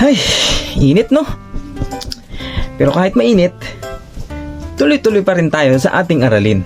Ay, init no? Pero kahit mainit, tuloy-tuloy pa rin tayo sa ating aralin.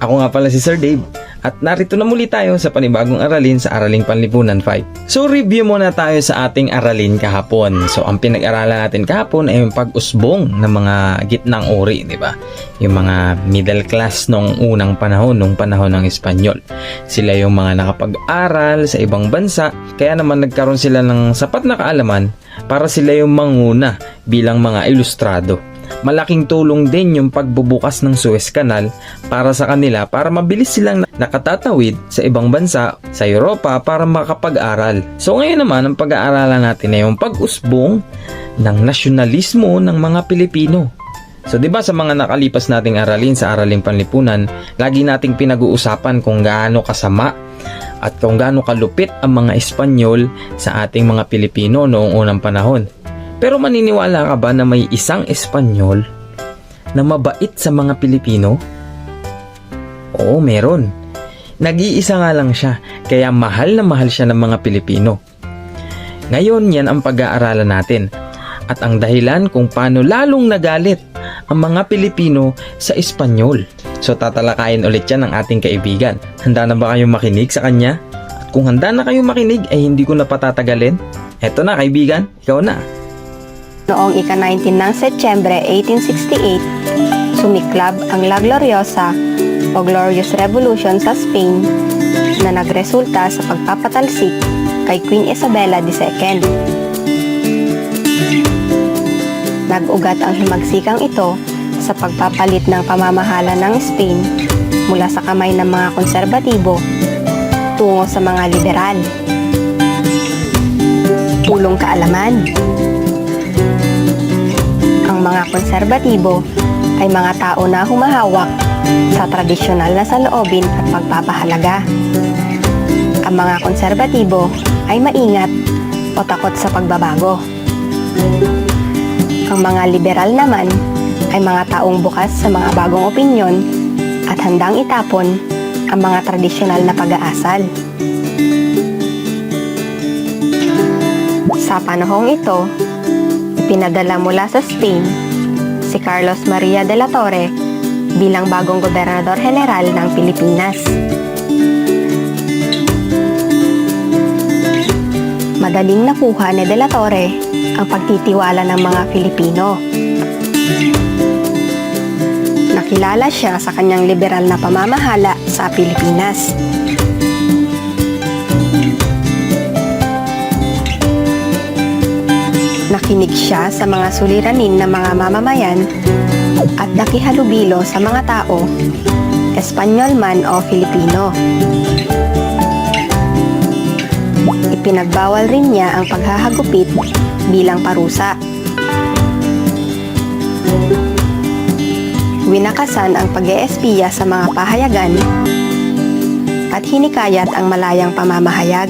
Ako nga pala si Sir Dave at narito na muli tayo sa panibagong aralin sa Araling Panlipunan 5. So review muna tayo sa ating aralin kahapon. So ang pinag-aralan natin kahapon ay yung pag-usbong ng mga gitnang uri, di ba? Yung mga middle class nung unang panahon, nung panahon ng Espanyol. Sila yung mga nakapag-aral sa ibang bansa, kaya naman nagkaroon sila ng sapat na kaalaman para sila yung manguna bilang mga ilustrado. Malaking tulong din yung pagbubukas ng Suez Canal para sa kanila para mabilis silang nakatatawid sa ibang bansa sa Europa para makapag-aral. So ngayon naman ang pag-aaralan natin ay yung pag-usbong ng nasyonalismo ng mga Pilipino. So 'di ba sa mga nakalipas nating aralin sa Araling Panlipunan, lagi nating pinag-uusapan kung gaano kasama at kung gaano kalupit ang mga Espanyol sa ating mga Pilipino noong unang panahon. Pero maniniwala ka ba na may isang Espanyol na mabait sa mga Pilipino? Oo, meron. Nag-iisa nga lang siya, kaya mahal na mahal siya ng mga Pilipino. Ngayon yan ang pag-aaralan natin at ang dahilan kung paano lalong nagalit ang mga Pilipino sa Espanyol. So tatalakayin ulit yan ng ating kaibigan. Handa na ba kayong makinig sa kanya? At kung handa na kayong makinig ay hindi ko na patatagalin. Eto na kaibigan, ikaw na. Noong ika-19 ng Setyembre 1868, sumiklab ang La Gloriosa o Glorious Revolution sa Spain na nagresulta sa pagpapatalsik kay Queen Isabella II. Nag-ugat ang himagsikang ito sa pagpapalit ng pamamahala ng Spain mula sa kamay ng mga konserbatibo tungo sa mga liberal. Pulong kaalaman konserbatibo ay mga tao na humahawak sa tradisyonal na saloobin at pagpapahalaga. Ang mga konserbatibo ay maingat o takot sa pagbabago. Ang mga liberal naman ay mga taong bukas sa mga bagong opinyon at handang itapon ang mga tradisyonal na pag-aasal. Sa panahong ito, Pinadala mula sa Spain si Carlos Maria de la Torre bilang bagong gobernador general ng Pilipinas. Madaling nakuha ni de la Torre ang pagtitiwala ng mga Filipino. Nakilala siya sa kanyang liberal na pamamahala sa Pilipinas. Nakinig siya sa mga suliranin ng mga mamamayan at nakihalubilo sa mga tao, Espanyol man o Filipino. Ipinagbawal rin niya ang paghahagupit bilang parusa. Winakasan ang pag-eespiya sa mga pahayagan at hinikayat ang malayang pamamahayag.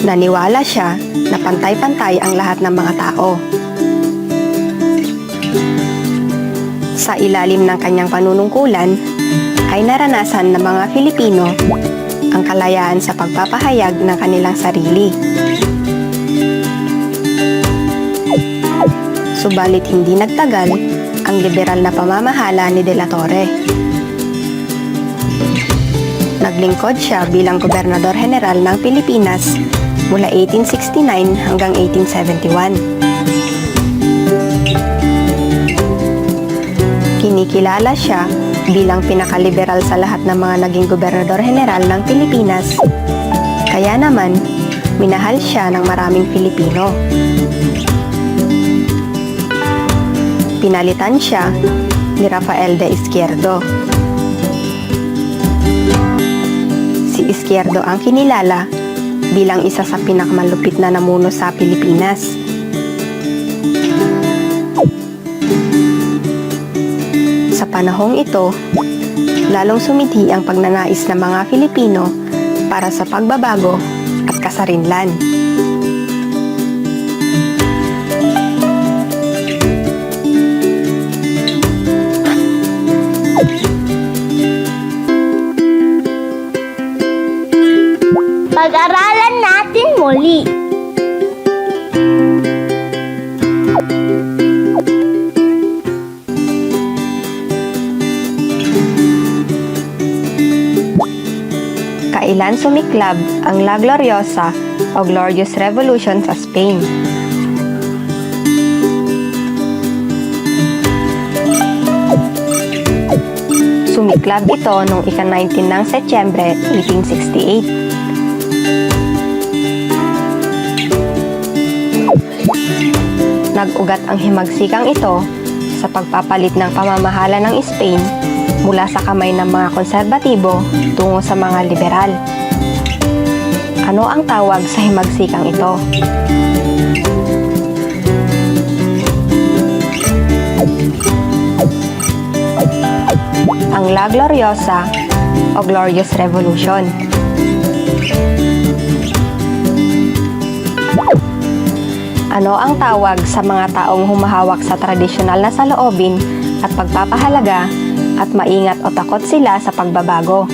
Naniwala siya na pantay-pantay ang lahat ng mga tao. Sa ilalim ng kanyang panunungkulan, ay naranasan ng mga Filipino ang kalayaan sa pagpapahayag ng kanilang sarili. Subalit hindi nagtagal ang liberal na pamamahala ni De La Torre. Naglingkod siya bilang gobernador general ng Pilipinas mula 1869 hanggang 1871. Kinikilala siya bilang pinakaliberal sa lahat ng mga naging gobernador general ng Pilipinas. Kaya naman, minahal siya ng maraming Pilipino. Pinalitan siya ni Rafael de Izquierdo. Si Izquierdo ang kinilala bilang isa sa pinakamalupit na namuno sa Pilipinas. Sa panahong ito, lalong sumiti ang pagnanais ng mga Filipino para sa pagbabago at kasarinlan. Pag-aralan natin muli. Kailan sumiklab ang La Gloriosa o Glorious Revolution sa Spain? Sumiklab ito noong ika-19 ng Setyembre 1868. Nag-ugat ang himagsikang ito sa pagpapalit ng pamamahala ng Spain mula sa kamay ng mga konserbatibo tungo sa mga liberal. Ano ang tawag sa himagsikang ito? Ang La Gloriosa o Glorious Revolution. Ano ang tawag sa mga taong humahawak sa tradisyonal na saloobin at pagpapahalaga at maingat o takot sila sa pagbabago?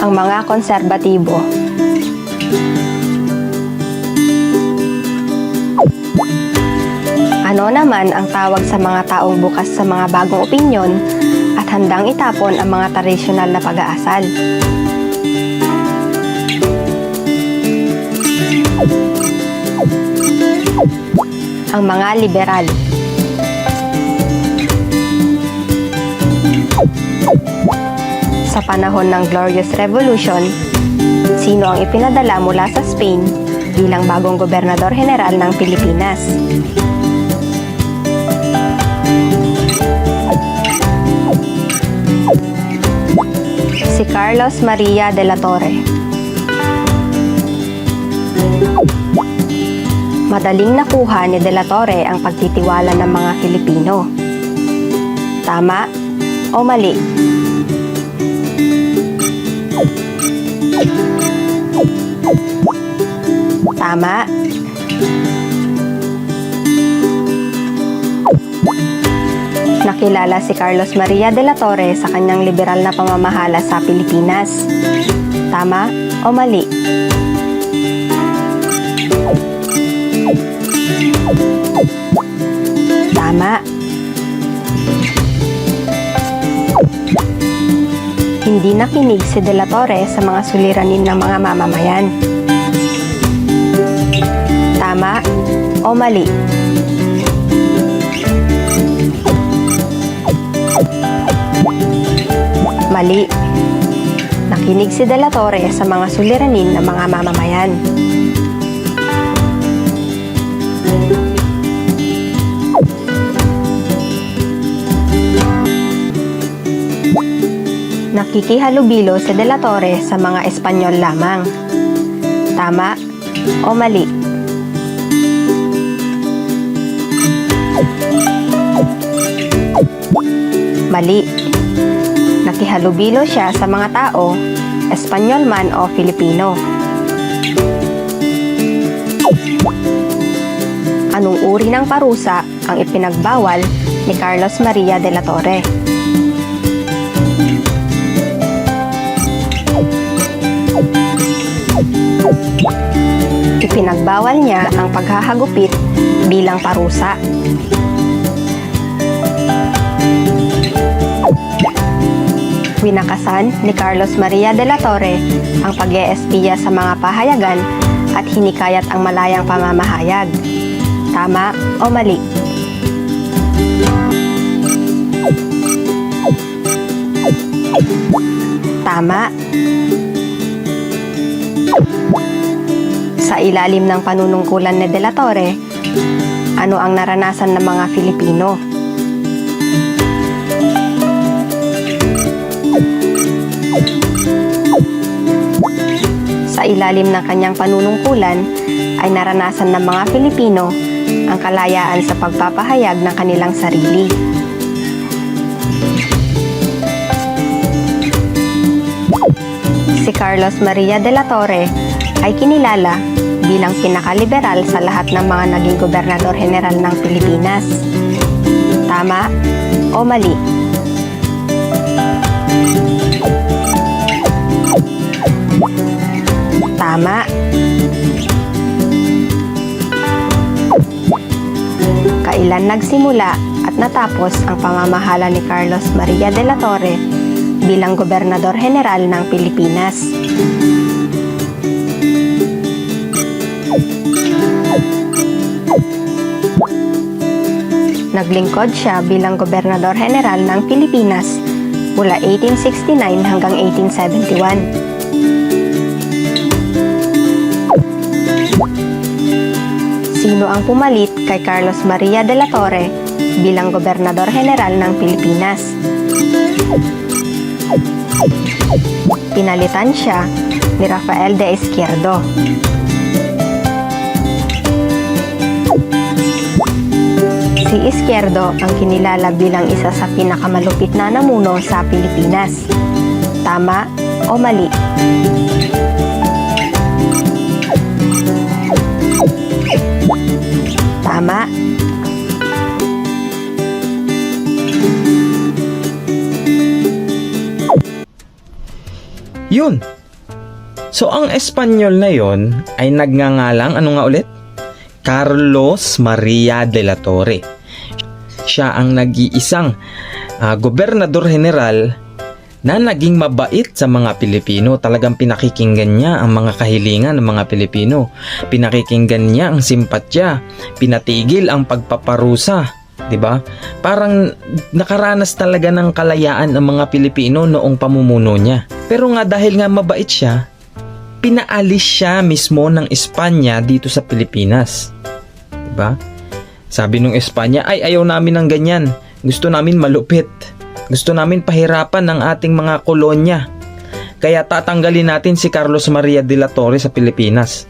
Ang mga konserbatibo. Ano naman ang tawag sa mga taong bukas sa mga bagong opinyon at handang itapon ang mga tradisyonal na pag-aasal? Ang mga liberal. Sa panahon ng Glorious Revolution, sino ang ipinadala mula sa Spain bilang bagong gobernador general ng Pilipinas? Si Carlos Maria de la Torre. Madaling nakuha ni De La Torre ang pagtitiwala ng mga Filipino. Tama o mali? Tama. Nakilala si Carlos Maria de la Torre sa kanyang liberal na pamamahala sa Pilipinas. Tama o mali? Hindi nakinig si De La Torre sa mga suliranin ng mga mamamayan. Tama o mali? Mali. Nakinig si De La Torre sa mga suliranin ng mga mamamayan. Nakikihalubilo si De La Torre sa mga Espanyol lamang. Tama o mali? Mali. Nakihalubilo siya sa mga tao, Espanyol man o Filipino. Anong uri ng parusa ang ipinagbawal ni Carlos Maria de la Torre? Ipinagbawal niya ang paghahagupit bilang parusa. Winakasan ni Carlos Maria de la Torre ang pag espiya sa mga pahayagan at hinikayat ang malayang pamamahayag. Tama o mali? Tama. Sa ilalim ng panunungkulan ni De La Torre, ano ang naranasan ng mga Filipino? Sa ilalim ng kanyang panunungkulan ay naranasan ng mga Filipino ang kalayaan sa pagpapahayag ng kanilang sarili. Si Carlos Maria de la Torre ay kinilala bilang pinakaliberal sa lahat ng mga naging gobernador general ng Pilipinas. Tama o mali? Tama. Kailan nagsimula at natapos ang pamamahala ni Carlos Maria de la Torre bilang Gobernador General ng Pilipinas. Naglingkod siya bilang Gobernador General ng Pilipinas mula 1869 hanggang 1871. Sino ang pumalit kay Carlos Maria de la Torre bilang Gobernador General ng Pilipinas? Pinalitan siya ni Rafael de Izquierdo. Si Izquierdo ang kinilala bilang isa sa pinakamalupit na namuno sa Pilipinas. Tama o mali? Tama. Yun. So, ang Espanyol na yon ay nagngangalang, ano nga ulit? Carlos Maria de la Torre. Siya ang nag-iisang ah, gobernador general na naging mabait sa mga Pilipino. Talagang pinakikinggan niya ang mga kahilingan ng mga Pilipino. Pinakikinggan niya ang simpatya. Pinatigil ang pagpaparusa. 'di ba? Parang nakaranas talaga ng kalayaan ang mga Pilipino noong pamumuno niya. Pero nga dahil nga mabait siya, pinaalis siya mismo ng Espanya dito sa Pilipinas. 'Di ba? Sabi nung Espanya, ay ayaw namin ng ganyan. Gusto namin malupit. Gusto namin pahirapan ng ating mga kolonya. Kaya tatanggalin natin si Carlos Maria de la Torre sa Pilipinas.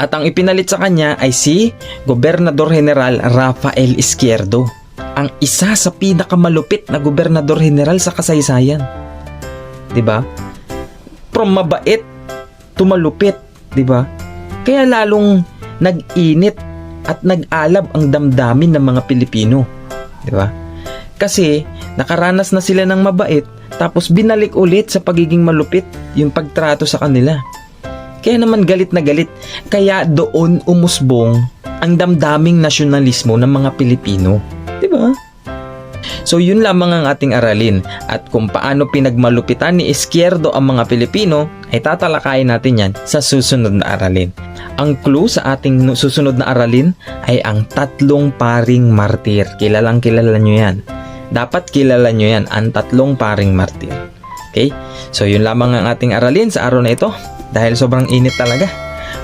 At ang ipinalit sa kanya ay si Gobernador General Rafael Izquierdo. Ang isa sa pinakamalupit na Gobernador General sa kasaysayan. 'Di ba? From mabait to malupit, 'di ba? Kaya lalong nag-init at nag-alab ang damdamin ng mga Pilipino, 'di ba? Kasi nakaranas na sila ng mabait tapos binalik ulit sa pagiging malupit yung pagtrato sa kanila. Kaya naman galit na galit. Kaya doon umusbong ang damdaming nasyonalismo ng mga Pilipino. 'Di ba? So yun lamang ang ating aralin at kung paano pinagmalupitan ni Izquierdo ang mga Pilipino ay tatalakayin natin yan sa susunod na aralin. Ang clue sa ating susunod na aralin ay ang tatlong paring martir. Kilalang kilala nyo yan. Dapat kilala nyo yan, ang tatlong paring martir. Okay? So yun lamang ang ating aralin sa araw na ito dahil sobrang init talaga.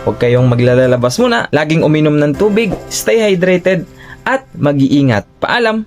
Huwag kayong maglalabas muna, laging uminom ng tubig, stay hydrated, at mag-iingat. Paalam!